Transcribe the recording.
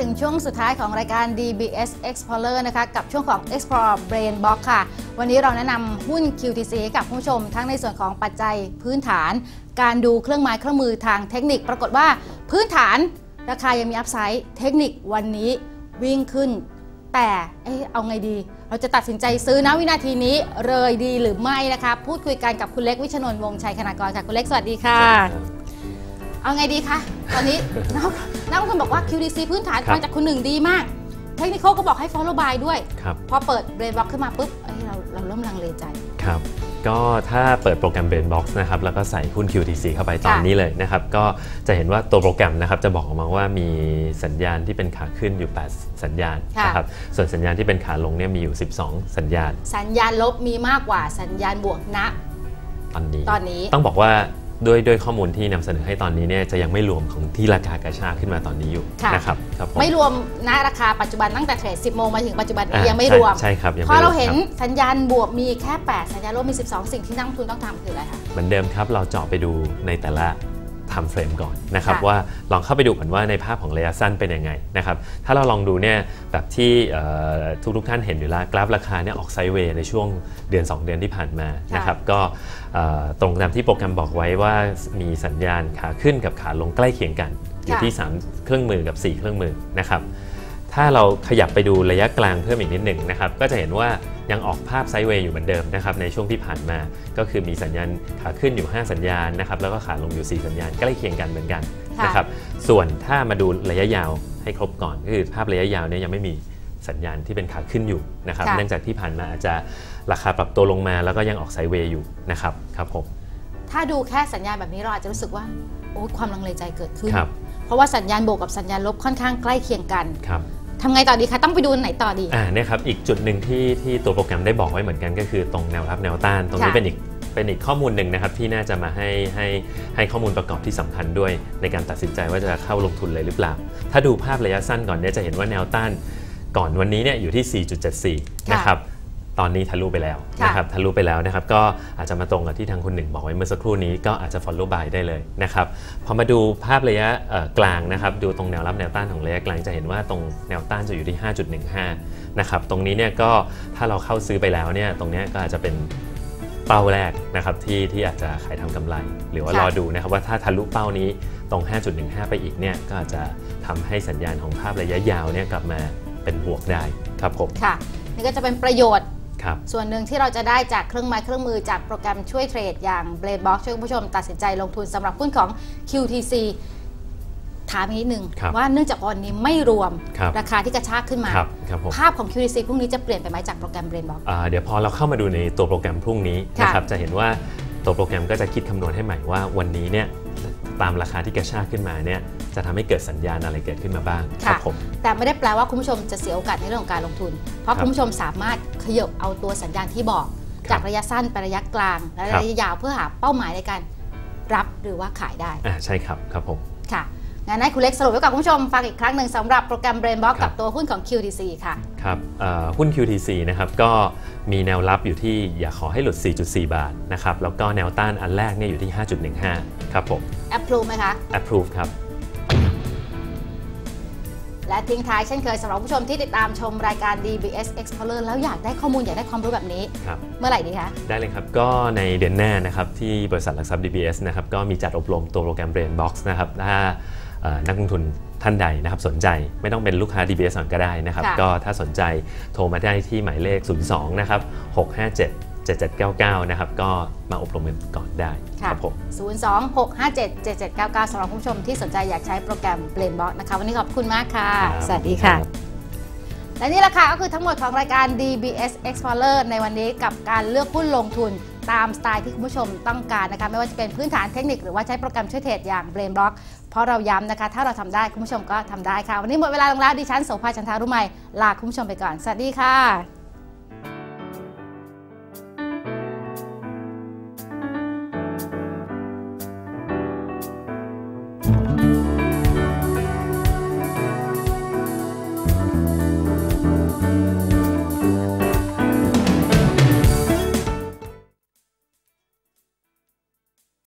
ถึงช่วงสุดท้ายของรายการ DBS Explorer นะคะกับช่วงของ Explore Brain Box ค่ะ วันนี้เราแนะนำหุ้น QTC กับผู้ชม ทั้งในส่วนของปัจจัยพื้นฐาน การดูเครื่องไม้เครื่องมือทางเทคนิค ปรากฏว่าพื้นฐานราคายังมีอัพไซด์เทคนิควันนี้วิ่งขึ้น แต่เอ๊เอาไงดี เราจะตัดสินใจซื้อนะวินาทีนี้เลยดีหรือไม่นะคะ พูดคุยกันกับคุณเล็กวิชนน์วงศ์ชัยคณากรค่ะ คุณเล็กสวัสดีค่ะ เอาไงดีคะตอนนี้นักนักลงทุนบอกว่า QDC พื้นฐานครับมาจากคุณหนึ่งดีมาก เทคนิคก็บอกให้ follow buy ด้วยครับพอเปิดเบรนบ็อกขึ้นมาปุ๊บเอ้ยเราเราเริ่มลังเลใจครับก็ถ้าเปิดโปรแกรม Brainbox นะครับแล้วก็ใส่หุ้น QTC เข้าไปตอนค่ะนี้เลยนะครับก็จะเห็นว่าตัวโปรแกรมนะครับจะบอกออกมาว่ามีสัญญาณที่เป็นขาขึ้นอยู่ 8 สัญญาณค่ะนะครับส่วนสัญญาณที่เป็นขาลงเนี่ยมีอยู่ 12 สัญญาณ สัญญาณลบมีมากกว่าสัญญาณบวกณตอนนี้ตอนนี้ต้องบอกว่า ด้วยด้วยข้อมูลที่นำเสนอให้ตอนนี้เนี่ยจะยังไม่รวมของที่ราคากระชากขึ้นมาตอนนี้อยู่ค่ะนะครับครับผมไม่รวมณราคาปัจจุบันตั้งแต่เทรด 10 โมงมาถึงปัจจุบันนี้อ่ายังไม่ใช่รวมใช่ครับยังพไม่อรเราวมเห็นครับสัญญาณบวกมีแค่ 8 สัญญาณลบมี 12 สิ่งที่นักลงทุนต้องทำคืออะไรคะเหมือนเดิมครับเราเจาะไปดูในแต่ละ ทำเฟรมก่อนนะครับค่ะว่าลองเข้าไปดูก่อนว่าในภาพของระยะสั้นเป็นยังไงนะครับถ้าเราลองดูเนี่ยแบบที่ทุกทุกๆท่านเห็นอยู่แล้วกราฟราคาเนี่ยออกไซด์เวย์ในช่วงเดือน 2 เดือนที่ผ่านมานะครับก็เอ่อตรงตามที่โปรแกรมบอกไว้ว่ามีสัญญาณขาขึ้นกับขาลงใกล้เคียงกันอยู่ที่ 3 เครื่องมือกับ 4 เครื่องมือนะครับ ถ้าเราขยับไปดูระยะกลางเพิ่มอีกนิดหนึ่งนะครับ ก็จะเห็นว่ายังออกภาพไซด์เวย์อยู่เหมือนเดิมนะครับในช่วงที่ผ่านมา ก็คือมีสัญญาณขาขึ้นอยู่ 5 สัญญาณนะครับแล้วก็ขาลงอยู่ 4 สัญญาณใกล้เคียงกันเหมือนกันค่ะนะครับ ส่วนถ้ามาดูระยะยาวให้ครบก่อนก็คือภาพระยะยาวเนี่ยยังไม่มีสัญญาณที่เป็นขาขึ้นอยู่นะครับค่ะเนื่องจากที่ผ่านมาอาจจะราคาปรับตัวลงมาแล้วก็ยังออกไซด์เวย์อยู่นะครับครับผมถ้าดูแค่สัญญาณแบบนี้เราอาจจะรู้สึกว่าโอ้ยความลังเลใจเกิดขึ้นครับเพราะว่าสัญญาณบวกกับสัญญาณลบค่อนข้างใกล้เคียงกันครับ ทำไงต่อดีคะต้องไปดูไหนต่อดีอ่าเนี่ยครับอีกจุดหนึ่งที่ที่ตัวโปรแกรมได้บอกไว้เหมือนกันก็คือตรงแนวรับแนวต้าน ตรงนี้ค่ะเป็นอีกเป็นอีกข้อมูลหนึ่งนะครับที่น่าจะมาให้ให้ให้ข้อมูลประกอบที่สำคัญด้วย ในการตัดสินใจว่าจะเข้าลงทุนเลยหรือเปล่า ถ้าดูภาพระยะสั้นก่อนเนี่ยจะเห็นว่าแนวต้านก่อนวันนี้เนี่ยอยู่ที่ 4.74 นะครับ ตอนนี้ทะลุไปแล้วค่ะนะครับทะลุไปแล้วนะครับก็อาจจะมาตรงกับที่ทางคุณหนึ่งบอกไว้เมื่อสักครู่นี้ก็อาจจะ follow by ได้เลยนะครับพอมาดูภาพระยะเอ่อกลางนะครับดูตรงแนวรับแนวต้านของระยะกลางจะเห็นว่าตรงแนวต้านจะอยู่ที่ 5.15นะครับตรงนี้เนี่ยก็ถ้าเราเข้าซื้อไปแล้วเนี่ยตรงเนี้ยก็อาจจะเป็นเป้าแรกนะครับที่ที่อาจจะขายทำกำไร หรือว่าค่ะรอดูนะครับว่าถ้าทะลุเป้านี้ตรง 5.15 ไปอีกเนี่ยก็อาจจะทำให้สัญญาณของภาพระยะยาวเนี่ยกลับมาเป็นบวกได้ครับผมค่ะนี่ก็จะเป็นประโยชน์ครับ ส่วนหนึ่งที่เราจะได้จากเครื่องไม้เครื่องมือจากโปรแกรมช่วยเทรดอย่าง b l a d e Box ช่วยคุณผู้ชมตัดสินใจลงทุนสำหรับหุ้นของ QTC ถามอีกนิดนึงครับว่าเนื่องจากวันนี้ไม่รวมครับราคาที่กระชากขึ้นมาครับครับผมภาพของ QTC พรุ่งนี้จะเปลี่ยนไปไหมจากโปรแกรม b l a d e Box อ่าเดี๋ยวพอเราเข้ามาดูในตัวโปรแกรมพรุ่งนี้ค่ะนะครับจะเห็นว่าตัวโปรแกรมก็จะคิดคำนวณให้ใหม่ว่าวันนี้เนี่ย ตามราคาที่กระชากขึ้นมาเนี่ยจะทำให้เกิดสัญญาณอะไรเกิดขึ้นมาบ้างครัค่ะผมแต่ไม่ได้แปลว่าคุณผู้ชมจะเสียโอกาสในเรื่องของการลงทุน เพราะครับคุณผู้ชมสามารถขยบเอาตัวสัญญาณที่บอกครับจากระยะสั้นไประยะกลาง และครับระยะยาวเพื่อหาเป้าหมายในการรับหรือว่าขายได้อ่าใช่ครับครับผมค่ะ งั้นให้คุณเล็กสรุปไว้กับคุณผู้ชมฟังอีกครั้งหนึ่งสำหรับโปรแกรม Brain Box ครักับบตัวหุ้นของ QTC ค่ะ ครับเอ่อหุ้น QTC นะครับก็มีแนวรับอยู่ที่อย่าขอให้หลุด 4.4 บาทนะครับแล้วก็แนวต้านอันแรกเนี่ยอยู่ที่ 5.15 ครับผม Approve ไหมคะ approve ครับและทิ้งท้ายเช่นเคยสำหรับผู้ชมที่ติดตามชมรายการ DBS Explorer แล้วอยากได้ข้อมูลอยากได้ความรู้แบบนี้ครับเมื่อไหร่ดีคะ ได้เลยครับ ก็ในเดือนหน้านะครับที่บริษัทหลักทรัพย์ DBS นะครับก็มีจัดอบรมตัวโปรแกรม Brain Box นะครับถ้าเอ่อ นักลงทุนท่านใดนะครับสนใจไม่ต้องเป็นลูกค้า DBS ก่อนก็ได้นะครับค่ะก็ถ้าสนใจโทรมาได้ที่หมายเลข 02 นะครับ 657 7799 นะครับ ก็มาอบรมกันก่อนได้ครับผม026577799สำหรับผู้ชมที่สนใจอยากใช้โปรแกรม Brain Box นะคะ วันนี้ขอบคุณมากค่ะครับสวัสดีค่ะครับและนี่แหละค่ะก็คือทั้งหมดของรายการ DBS Explorer ในวันนี้กับการเลือกหุ้นลงทุน ตามสไตล์ที่คุณผู้ชมต้องการนะคะไม่ว่าจะเป็นพื้นฐานเทคนิคหรือว่าใช้โปรแกรมช่วยเทรดอย่างเบรนบล็อกเพราะเราย้ำนะคะ ถ้าเราทำได้คุณผู้ชมก็ทำได้ค่ะ วันนี้หมดเวลาลงแล้วดิฉันโสภาชันทารุไมยลาคุณผู้ชมไปก่อน สวัสดีค่ะ